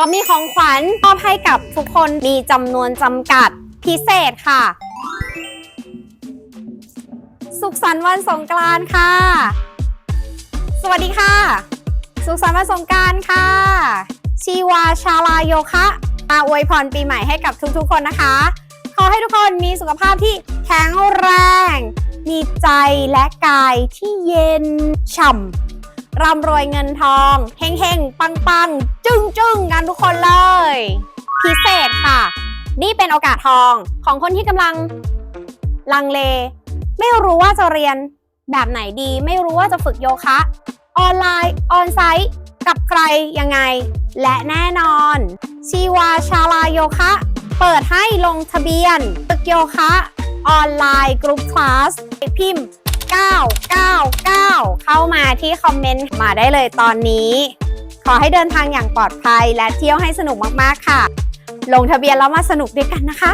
ก็มีของขวัญมอบให้กับทุกคนมีจำนวนจำกัดพิเศษค่ะ สุขสันต์วันสงกรานต์ค่ะ สวัสดีค่ะ สุขสันต์วันสงกรานต์ค่ะ ชีวาชาลาโยคะมาอวยพรปีใหม่ให้กับทุกๆคนนะคะ ขอให้ทุกคนมีสุขภาพที่แข็งแรง มีใจและกายที่เย็นฉ่ำร่ำรวยเงินทอง เฮงเฮงปังปังจึ้งจึ้ เศษค่ะ นี่เป็นโอกาสทองของคนที่กำลังลังเล ไม่รู้ว่าจะเรียนแบบไหนดี ไม่รู้ว่าจะฝึกโยคะ ออนไลน์ ออนไซต์ กับใครยังไง และแน่นอน ชีวาชาลาโยคะ เปิดให้ลงทะเบียนฝึกโยคะ ออนไลน์กรุ๊ปคลาสพิมพ์ 999 เข้ามาที่คอมเมนต์มาได้เลยตอนนี้ ขอให้เดินทางอย่างปลอดภัยและเที่ยวให้สนุกมาก ๆ ค่ะ ลงทะเบียนแล้วมาสนุกด้วยกันนะคะ